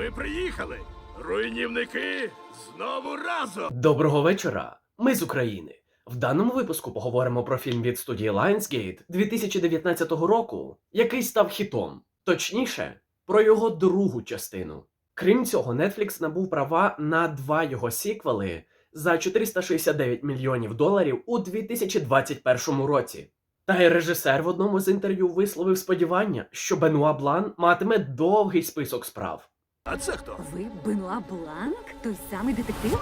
Ми приїхали! Руйнівники знову разом! Доброго вечора. Ми з України. В даному випуску поговоримо про фільм від студії Lionsgate 2019 року, який став хітом. Точніше, про його другу частину. Крім цього, Netflix набув права на два його сіквели за 469 мільйонів доларів у 2021 році. Та й режисер в одному з інтерв'ю висловив сподівання, що Бенуа Блан матиме довгий список справ. А це хто? Ви Бенуа Бланк? Той самий детектив?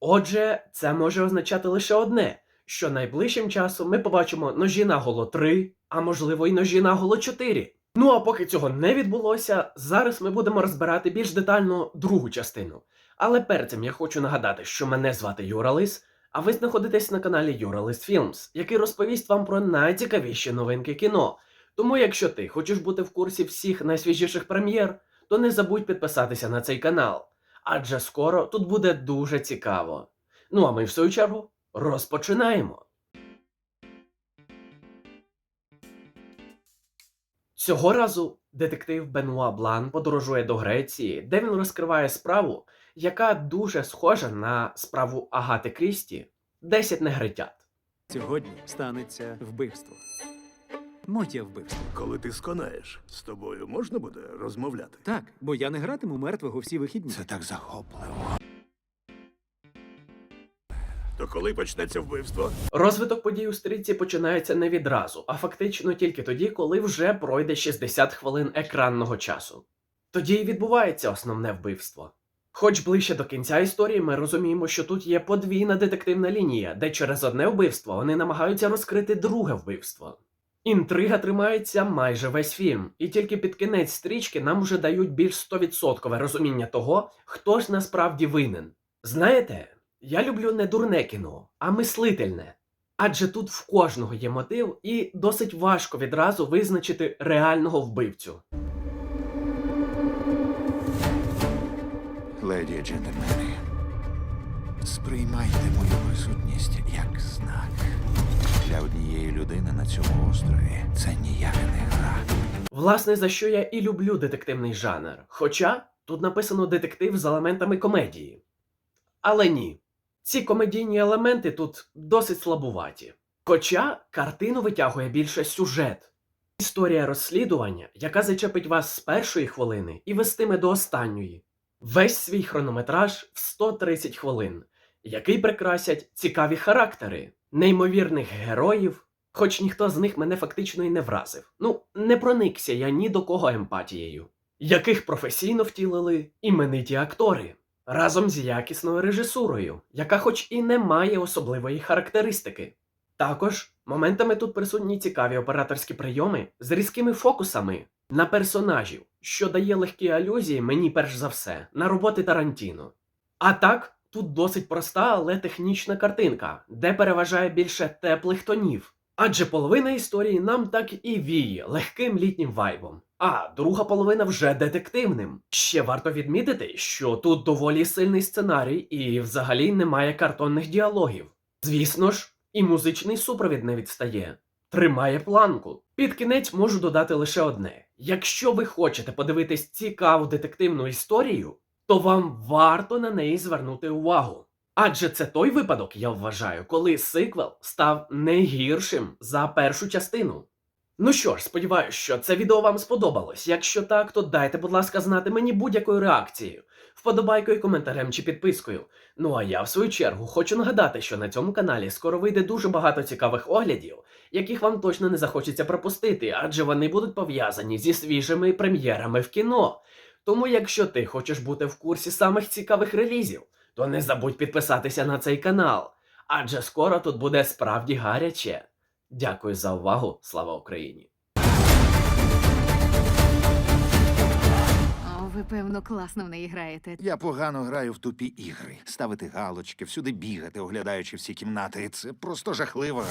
Отже, це може означати лише одне: що найближчим часом ми побачимо ножі наголо 3, а можливо й ножі наголо 4. Ну а поки цього не відбулося, зараз ми будемо розбирати більш детально другу частину. Але перед цим я хочу нагадати, що мене звати Юра Лис, а ви знаходитесь на каналі Юра Лис Філмс, який розповість вам про найцікавіші новинки кіно. Тому, якщо ти хочеш бути в курсі всіх найсвіжіших прем'єр, то не забудь підписатися на цей канал адже скоро тут буде дуже цікаво. Ну а ми, в свою чергу, розпочинаємо. Цього разу детектив Бенуа Блан подорожує до Греції, де він розкриває справу, яка дуже схожа на справу Агати Крісті «10 негритят. Сьогодні станеться вбивство. Моє вбивство. Коли ти сконаєш, з тобою можна буде розмовляти? Так, бо я не гратиму мертвого всі вихідні. Це так захопливо. То коли почнеться вбивство? Розвиток подій у стрічці починається не відразу, а фактично тільки тоді, коли вже пройде 60 хвилин екранного часу. Тоді й відбувається основне вбивство. Хоч ближче до кінця історії ми розуміємо, що тут є подвійна детективна лінія, де через одне вбивство вони намагаються розкрити друге вбивство. Інтрига тримається майже весь фільм, і тільки під кінець стрічки нам вже дають більш 100% розуміння того, хто ж насправді винен. Знаєте, я люблю не дурне кіно, а мислительне. Адже тут в кожного є мотив, і досить важко відразу визначити реального вбивцю. Леді джентльмени, сприймайте мою присутність як знак. Людини на цьому острові це ніяка не гра. Власне, за що я і люблю детективний жанр. Хоча тут написано детектив з елементами комедії. Але ні, ці комедійні елементи тут досить слабуваті. Хоча картину витягує більше сюжет. Історія розслідування, яка зачепить вас з першої хвилини і вестиме до останньої. Весь свій хронометраж в 130 хвилин, який прикрасять цікаві характери, неймовірних героїв, хоч ніхто з них мене фактично і не вразив. Ну, не проникся я ні до кого емпатією, яких професійно втілили імениті актори, разом з якісною режисурою, яка хоч і не має особливої характеристики. Також моментами тут присутні цікаві операторські прийоми з різкими фокусами на персонажів, що дає легкі алюзії мені перш за все на роботи Тарантіно. А так, тут досить проста, але технічна картинка, де переважає більше теплих тонів. Адже половина історії нам так і віє легким літнім вайбом, а друга половина вже детективним. Ще варто відмітити, що тут доволі сильний сценарій і взагалі немає картонних діалогів. Звісно ж, і музичний супровід не відстає. Тримає планку. Під кінець можу додати лише одне: якщо ви хочете подивитись цікаву детективну історію, то вам варто на неї звернути увагу. Адже це той випадок, я вважаю, коли сиквел став не гіршим за першу частину. Ну що ж, сподіваюся, що це відео вам сподобалось. Якщо так, то дайте, будь ласка, знати мені будь-якою реакцією, вподобайкою, коментарем чи підпискою. Ну а я, в свою чергу, хочу нагадати, що на цьому каналі скоро вийде дуже багато цікавих оглядів, яких вам точно не захочеться пропустити, адже вони будуть пов'язані зі свіжими прем'єрами в кіно. Тому, якщо ти хочеш бути в курсі самих цікавих релізів, то не забудь підписатися на цей канал, адже скоро тут буде справді гаряче. Дякую за увагу, слава Україні! О, ви, певно, класно в неї граєте. Я погано граю в тупі ігри. Ставити галочки, всюди бігати, оглядаючи всі кімнати. Це просто жахливо.